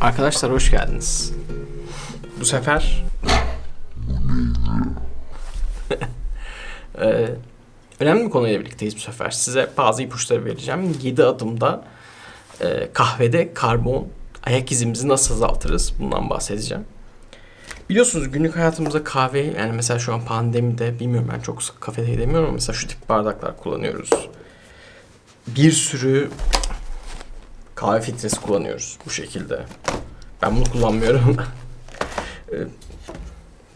Arkadaşlar hoş geldiniz. Bu sefer Ee, önemli bir konuyla birlikteyiz bu sefer. Size bazı ipuçları vereceğim. 7 adımda e, kahvede karbon ayak izimizi nasıl azaltırız? Bundan bahsedeceğim. Biliyorsunuz günlük hayatımızda kahve yani mesela şu an pandemide bilmiyorum ben çok sık kafede gidemiyorum ama mesela şu tip bardaklar kullanıyoruz. Bir sürü kahve filtresi kullanıyoruz bu şekilde. Ben bunu kullanmıyorum. Ee,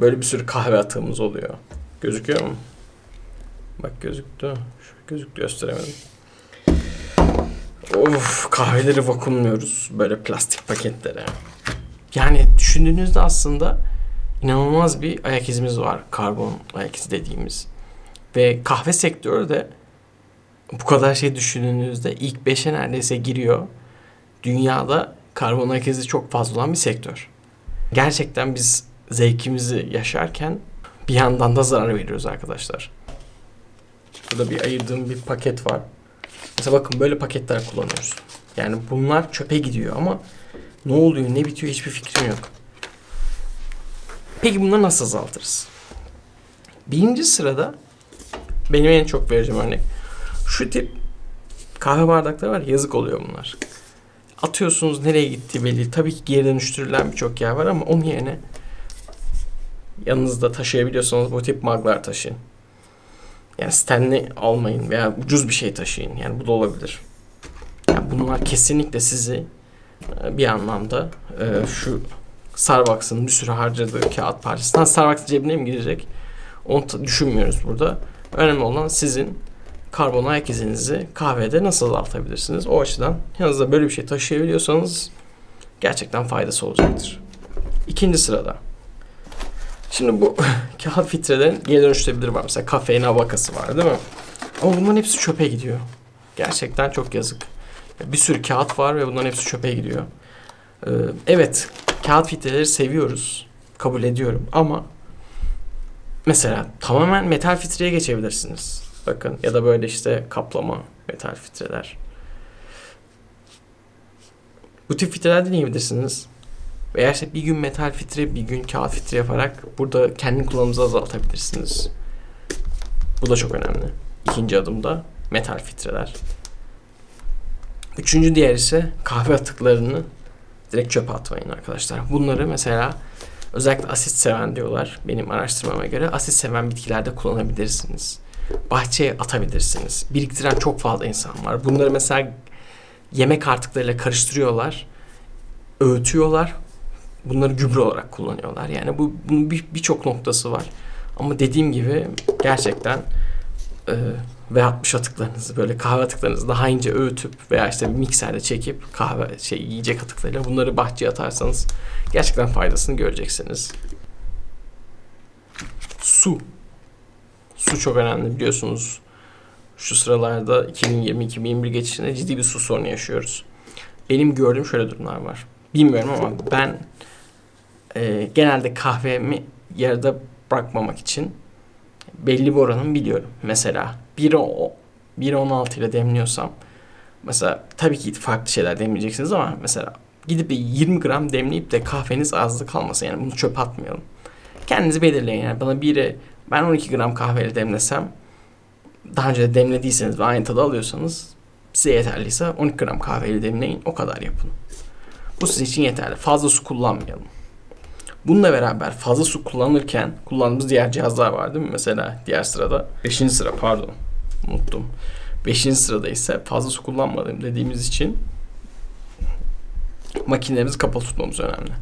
Böyle bir sürü kahve atığımız oluyor. Gözüküyor mu? Bak gözüktü. Şu gözüktü gösteremedim. Of kahveleri vakumluyoruz böyle plastik paketlere. Yani düşündüğünüzde aslında inanılmaz bir ayak izimiz var. Karbon ayak izi dediğimiz. Ve kahve sektörü de bu kadar şey düşündüğünüzde ilk 5'e neredeyse giriyor. Dünyada karbon ayak izi çok fazla olan bir sektör. Gerçekten biz zevkimizi yaşarken bir yandan da zarar veriyoruz arkadaşlar. Burada bir ayırdığım bir paket var. Mesela bakın böyle paketler kullanıyoruz. Yani bunlar çöpe gidiyor ama ne oluyor ne bitiyor hiçbir fikrim yok. Peki bunları nasıl azaltırız? Birinci sırada benim en çok vereceğim örnek. Şu tip kahve bardakları var yazık oluyor bunlar. Atıyorsunuz nereye gittiği belli. Tabii ki geri dönüştürülen birçok yer var ama onun yerine yanınızda taşıyabiliyorsanız bu tip muglar taşıyın. Yani Stanley almayın veya ucuz bir şey taşıyın. Yani bu da olabilir. Yani bunlar kesinlikle sizi e, bir anlamda e, şu Starbucks'ın bir sürü harcadığı kağıt parçasından Starbucks cebine mi girecek? Onu düşünmüyoruz burada. Önemli olan sizin karbon ayak izinizi kahvede nasıl azaltabilirsiniz? O açıdan yanınızda böyle bir şey taşıyabiliyorsanız gerçekten faydası olacaktır. İkinci sırada Şimdi bu kağıt filtrelerin geri dönüştürebilir var. Mesela kafein vakası var değil mi? Ama bunların hepsi çöpe gidiyor. Gerçekten çok yazık. Bir sürü kağıt var ve bunların hepsi çöpe gidiyor. Ee, evet, kağıt filtreleri seviyoruz. Kabul ediyorum ama mesela tamamen metal filtreye geçebilirsiniz. Bakın ya da böyle işte kaplama metal filtreler. Bu tip filtreler deneyebilirsiniz. Veya işte bir gün metal filtre, bir gün kağıt filtre yaparak burada kendi kullanımınızı azaltabilirsiniz. Bu da çok önemli. İkinci adımda metal filtreler. Üçüncü diğer ise kahve atıklarını direkt çöpe atmayın arkadaşlar. Bunları mesela özellikle asit seven diyorlar. Benim araştırmama göre asit seven bitkilerde kullanabilirsiniz. Bahçeye atabilirsiniz. Biriktiren çok fazla insan var. Bunları mesela yemek artıklarıyla karıştırıyorlar. Öğütüyorlar bunları gübre olarak kullanıyorlar. Yani bu bunun bir- birçok noktası var. Ama dediğim gibi gerçekten e, V60 atıklarınızı böyle kahve atıklarınızı daha ince öğütüp veya işte bir mikserde çekip kahve şey yiyecek atıklarıyla bunları bahçeye atarsanız gerçekten faydasını göreceksiniz. Su. Su çok önemli biliyorsunuz. Şu sıralarda 2020-2021 geçişinde ciddi bir su sorunu yaşıyoruz. Benim gördüğüm şöyle durumlar var. Bilmiyorum ama ben e, genelde kahvemi yarıda bırakmamak için belli bir oranını biliyorum. Mesela 1'e 1.16 ile demliyorsam mesela tabii ki farklı şeyler demleyeceksiniz ama mesela gidip de 20 gram demleyip de kahveniz azlı kalmasın yani bunu çöpe atmayalım. Kendinizi belirleyin yani bana biri ben 12 gram kahveyle demlesem daha önce de demlediyseniz ve aynı tadı alıyorsanız size yeterliyse 12 gram kahveyle demleyin o kadar yapın. Bu sizin için yeterli. Fazla su kullanmayalım. Bununla beraber fazla su kullanırken kullandığımız diğer cihazlar var değil mi? Mesela diğer sırada 5. sıra pardon unuttum. 5. sırada ise fazla su kullanmadığım dediğimiz için makinelerimizi kapalı tutmamız önemli.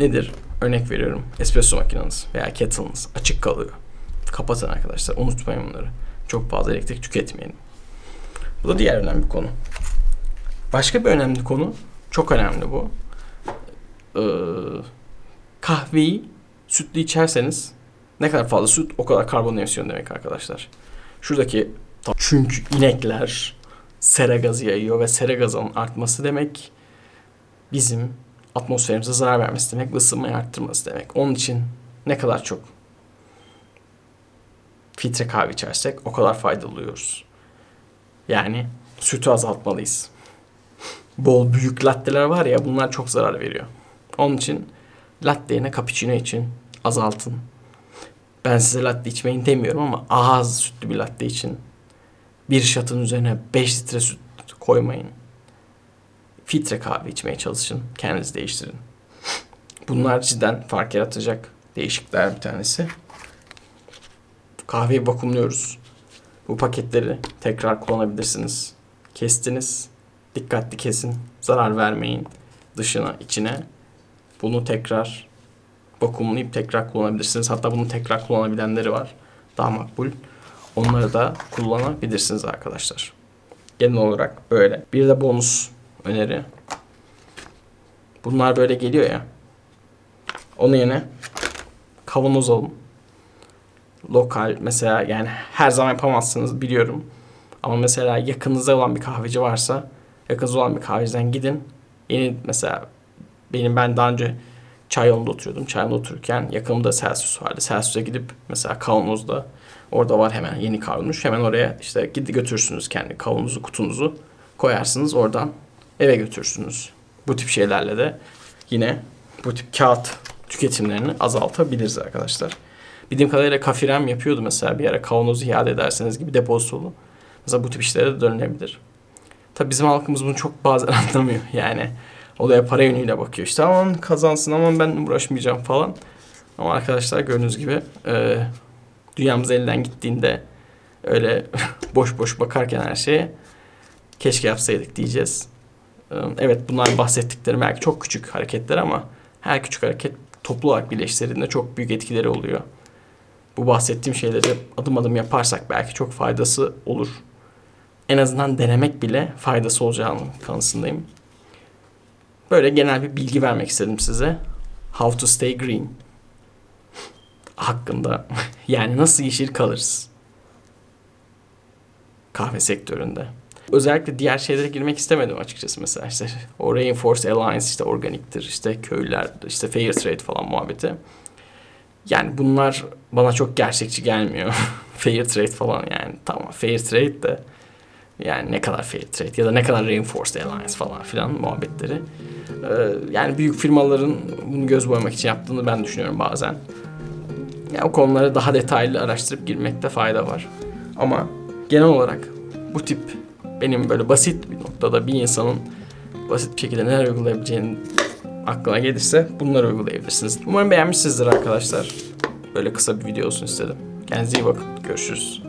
Nedir? Örnek veriyorum. Espresso makineniz veya kettle'ınız açık kalıyor. Kapatın arkadaşlar. Unutmayın bunları. Çok fazla elektrik tüketmeyin. Bu da diğer önemli konu. Başka bir önemli konu, çok önemli bu. Ee, kahveyi sütlü içerseniz ne kadar fazla süt o kadar karbon emisyon demek arkadaşlar. Şuradaki çünkü inekler sera gazı yayıyor ve sera gazının artması demek bizim atmosferimize zarar vermesi demek ısınmayı arttırması demek. Onun için ne kadar çok filtre kahve içersek o kadar faydalı oluyoruz. Yani sütü azaltmalıyız. bol büyük latteler var ya bunlar çok zarar veriyor. Onun için latte yerine cappuccino için azaltın. Ben size latte içmeyin demiyorum ama az sütlü bir latte için bir şatın üzerine 5 litre süt koymayın. Filtre kahve içmeye çalışın. Kendinizi değiştirin. Bunlar cidden fark yaratacak değişiklikler bir tanesi. Kahveyi vakumluyoruz. Bu paketleri tekrar kullanabilirsiniz. Kestiniz. Dikkatli kesin. Zarar vermeyin. Dışına, içine. Bunu tekrar vakumlayıp tekrar kullanabilirsiniz. Hatta bunu tekrar kullanabilenleri var. Daha makbul. Onları da kullanabilirsiniz arkadaşlar. Genel olarak böyle. Bir de bonus öneri. Bunlar böyle geliyor ya. Onun yerine kavanoz alın. Lokal mesela yani her zaman yapamazsınız biliyorum. Ama mesela yakınınızda olan bir kahveci varsa yakınınızda olan bir kahveciden gidin. Yeni mesela benim ben daha önce Çayolu'nda oturuyordum. Çayolu'da otururken yakınımda Celsius vardı. Celsius'a gidip mesela kavanozda orada var hemen yeni kavrulmuş. Hemen oraya işte gidip götürürsünüz kendi kavanozu, kutunuzu koyarsınız. Oradan eve götürürsünüz. Bu tip şeylerle de yine bu tip kağıt tüketimlerini azaltabiliriz arkadaşlar. Bildiğim kadarıyla kafirem yapıyordu mesela bir ara kavanozu iade ederseniz gibi depozitolu. Mesela bu tip işlere de dönülebilir. Tabi bizim halkımız bunu çok bazen anlamıyor yani. Olaya para yönüyle bakıyor. İşte aman kazansın aman ben uğraşmayacağım falan. Ama arkadaşlar gördüğünüz gibi e, dünyamız elden gittiğinde öyle boş boş bakarken her şeye keşke yapsaydık diyeceğiz. E, evet bunlar bahsettiklerim belki çok küçük hareketler ama her küçük hareket toplu olarak birleştirildiğinde çok büyük etkileri oluyor. Bu bahsettiğim şeyleri adım adım yaparsak belki çok faydası olur. En azından denemek bile faydası olacağını kanısındayım. Böyle genel bir bilgi vermek istedim size. How to stay green hakkında. yani nasıl yeşil kalırız kahve sektöründe. Özellikle diğer şeylere girmek istemedim açıkçası mesela işte o Rainforest Alliance işte organiktir işte köylüler işte fair trade falan muhabbeti. Yani bunlar bana çok gerçekçi gelmiyor. fair trade falan yani tamam fair trade de yani ne kadar fair trade ya da ne kadar Rainforest Alliance falan filan muhabbetleri. Ee, yani büyük firmaların bunu göz boyamak için yaptığını ben düşünüyorum bazen. Yani o konuları daha detaylı araştırıp girmekte fayda var. Ama genel olarak bu tip benim böyle basit bir noktada bir insanın basit bir şekilde neler uygulayabileceğini aklına gelirse bunları uygulayabilirsiniz. Umarım beğenmişsinizdir arkadaşlar. Böyle kısa bir video olsun istedim. Kendinize iyi bakın. Görüşürüz.